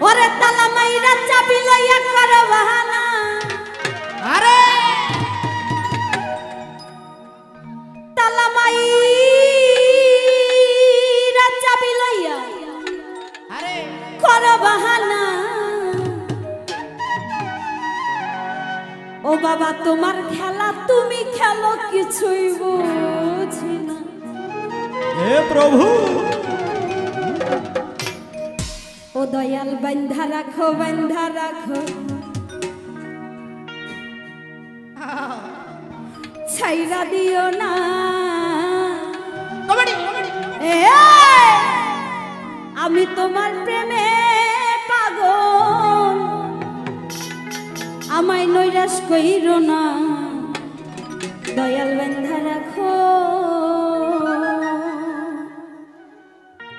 ওরে তালা মাইরা চাবি লইয়া কর বাহানা। আরে! তালা মাইরা চাবি লইয়া আরে! কর বাহানা। ও বাবা তোমার খেলা তুমি খেলো কিছুই বুঝি না। হে প্রভু! দয়াল বন্ধা রাখো বন্ধা রাখো। ছাইরা দিও না। আমি তোমার প্রেমে পাগল। আমায় নৈরাশ কইর না। দয়াল বন্ধা রাখো।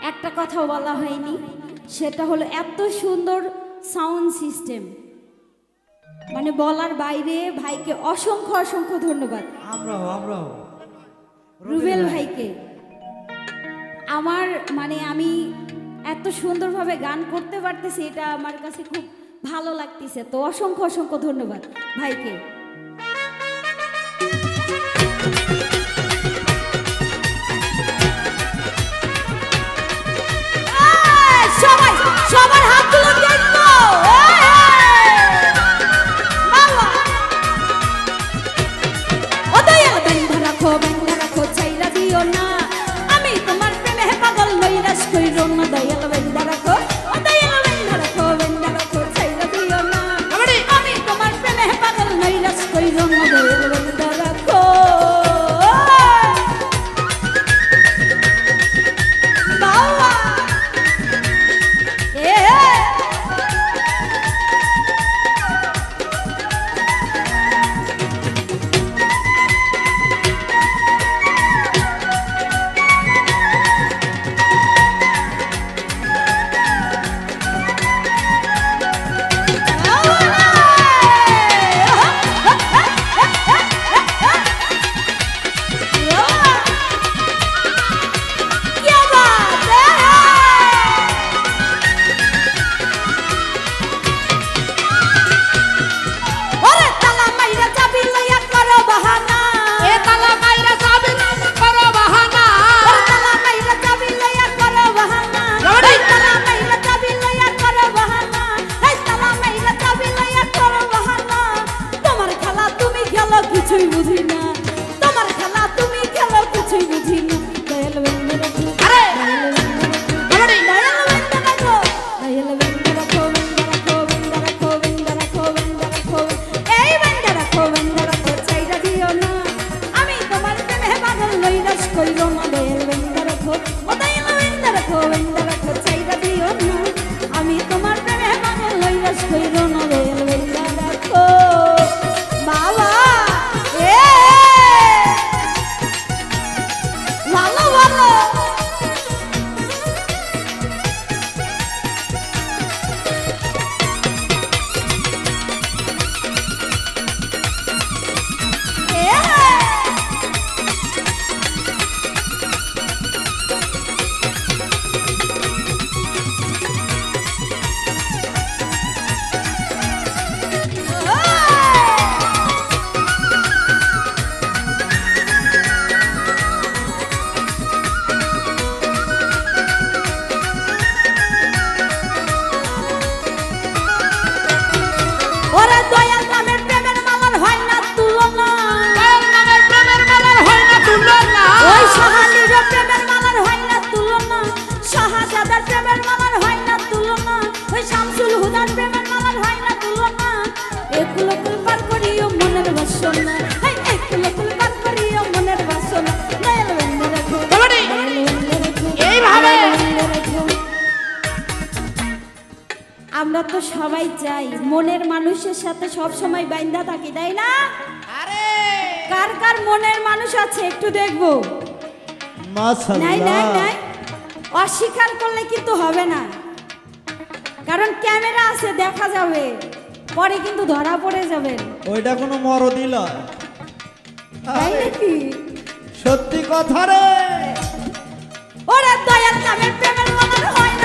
একটা কথা বলা হয়নি। সেটা হলো এত সুন্দর সাউন্ড সিস্টেম মানে বলার বাইরে ভাইকে অসংখ্য অসংখ্য ধন্যবাদ। আমরাও আমরাও। রুবেল ভাইকে। আমার মানে আমি এত সুন্দরভাবে গান করতে পারতেছি এটা আমার কাছে খুব ভালো লাগতেছে। তো অসংখ্য অসংখ্য ধন্যবাদ ভাইকে। চাইরা আমরা তো সবাই চাই। মনের মানুষের সাথে সব সময় বাইন্দা থাকি তাই না? আরে! কার কার মনের মানুষ আছে একটু দেখব? নাই নাই নাই। অস্বীকার করলে কিন্তু হবে না। কারণ ক্যামেরা আছে দেখা যাবে। পরে কিন্তু ধরা পড়ে যাবে। ওইটা কোনো মরদি তাই নাকি? সত্যি কথা রে। ওরে দয়াল নামের প্রেমের মালার হয়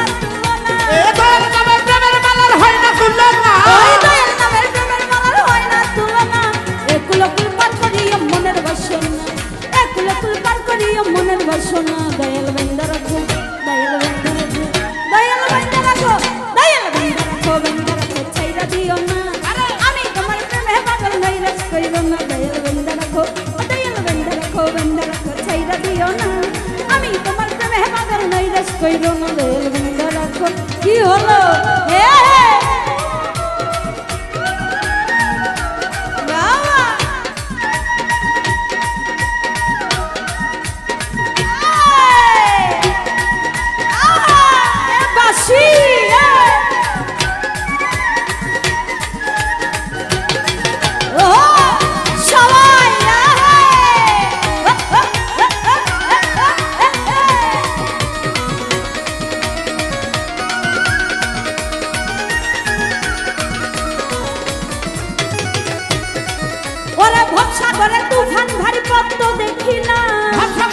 করে তুফান ভারী পদ্ম দেখি না।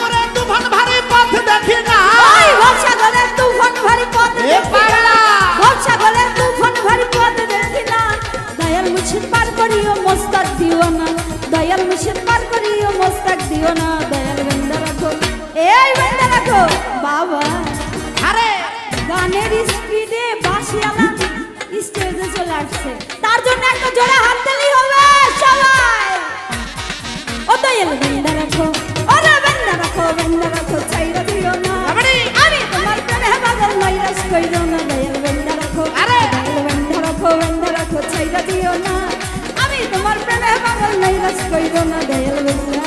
করে তুফান ভারী পথ দেখি না। করে তুফান ভারী ভরসা করে তুফান ভারী পদ্ম দেখি না। দয়াল মুর্শিদ পার করিও মস্তাক দিও না। দয়াল মুর্শিদ পার করিও মস্তাক দিও না। দয়াল বেন্দা রাখো। এই বেন্দা রাখো। বাবা। আরে। গানের স্পিডে বাসিয়ালা স্টেজে চলে আসছে। তার জন্য একটা জোরে হাত দিলেই হবে সবাই। ও দয়াল বেন্দা রাখো ওরে বেন্দা রাখো বেন্দা রাখো চাইরা দিও না! আমি তোমার প্রেমে পাগল নৈরাশ কইরো না দয়াল বেন্দা রাখো আরে! দয়াল বেন্দা রাখো বেন্দা রাখো চাইরা দিও না আমি তোমার প্রেমে পাগল নৈরাশ কইরো না দয়াল বেন্দা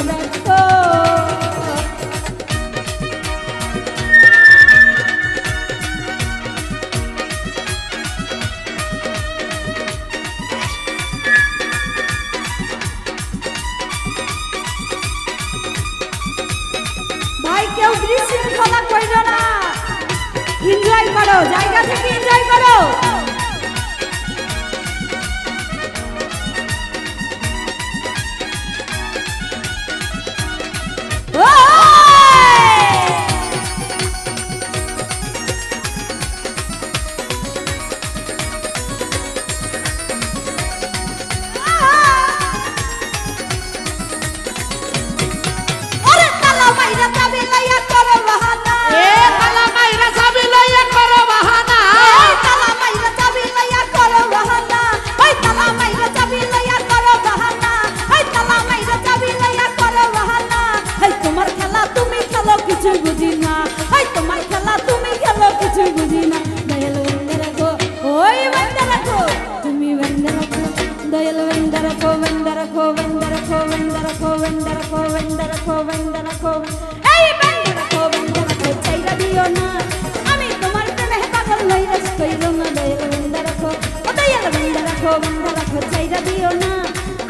জায়গা থেকে এনজয় করো।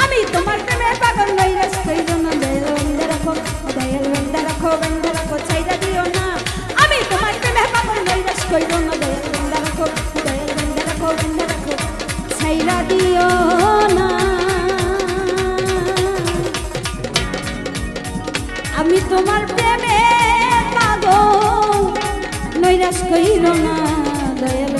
আমি তোমার প্রেমে পাগল নৈরাশ কইরো না দয়াল বন্দে রাখো দয়াল বন্দে রাখো বন্দে রাখো চাইরা দিও না আমি তোমার প্রেমে পাগল নৈরাশ কইরো না দয়াল ছাইরা দিও না আমি তোমার প্রেমে পাগল নৈরাশ কইর না দয়াল।